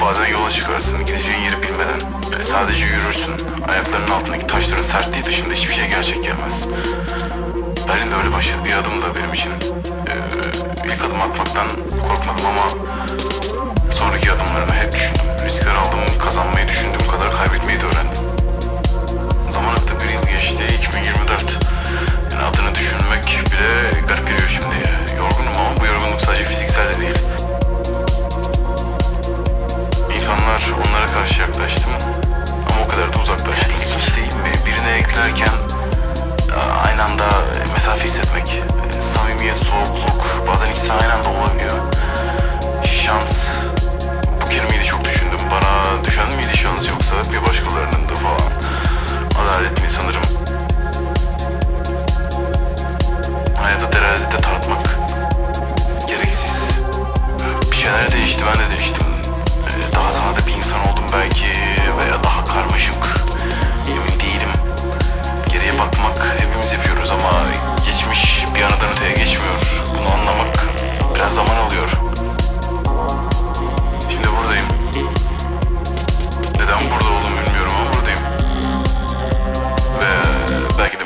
Bazen yola çıkarsın gideceğin yeri bilmeden. Yani sadece yürürsün. Ayaklarının altındaki taşların sertliği dışında hiçbir şey gerçek gelmez. Berlin'de öyle başladı bir adım da benim için. Ee, ilk adım atmaktan korkmadım ama sonraki adımlarımı hep düşündüm. Mesafe hissetmek, samimiyet, soğukluk bazen ikisi aynı anda olabiliyor. Şans, bu kelimeyi de çok düşündüm. Bana düşen miydi şans yoksa bir başkalarının da falan. Adalet mi sanırım. Hayata terazide tartmak gereksiz. Bir şeyler değişti, ben de değiştim. Ee, Daha sade bir insan oldum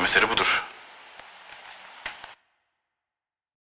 mesele budur.